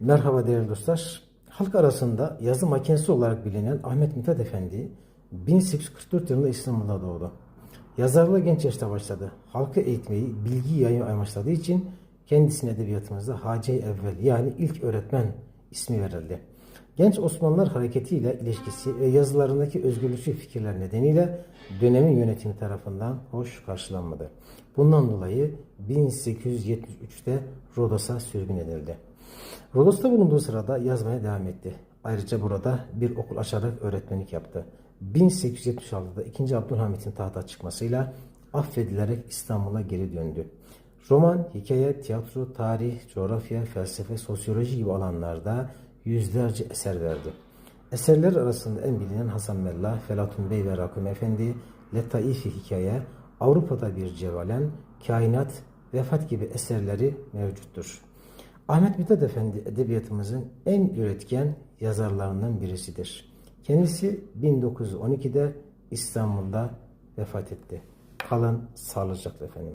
Merhaba değerli dostlar. Halk arasında yazı makinesi olarak bilinen Ahmet Mithat Efendi 1844 yılında İstanbul'da doğdu. Yazarlığı genç yaşta başladı. Halkı eğitmeyi, bilgi yaymayı amaçladığı için kendisine edebiyatımızda Hace Evvel yani ilk öğretmen ismi verildi. Genç Osmanlılar hareketiyle ilişkisi ve yazılarındaki özgürlükçü fikirler nedeniyle dönemin yönetimi tarafından hoş karşılanmadı. Bundan dolayı 1873'te Rodos'a sürgün edildi. Rodos'ta bulunduğu sırada yazmaya devam etti. Ayrıca burada bir okul açarak öğretmenlik yaptı. 1876'da 2. Abdülhamit'in tahta çıkmasıyla affedilerek İstanbul'a geri döndü. Roman, hikaye, tiyatro, tarih, coğrafya, felsefe, sosyoloji gibi alanlarda yüzlerce eser verdi. Eserler arasında en bilinen Hasan Mella, Felatun Bey ve Rakım Efendi, Letaifi Hikaye, Avrupa'da bir Cevalen, Kainat, Vefat gibi eserleri mevcuttur. Ahmet Mithat Efendi edebiyatımızın en üretken yazarlarından birisidir. Kendisi 1912'de İstanbul'da vefat etti. Kalın sağlıcakla efendim.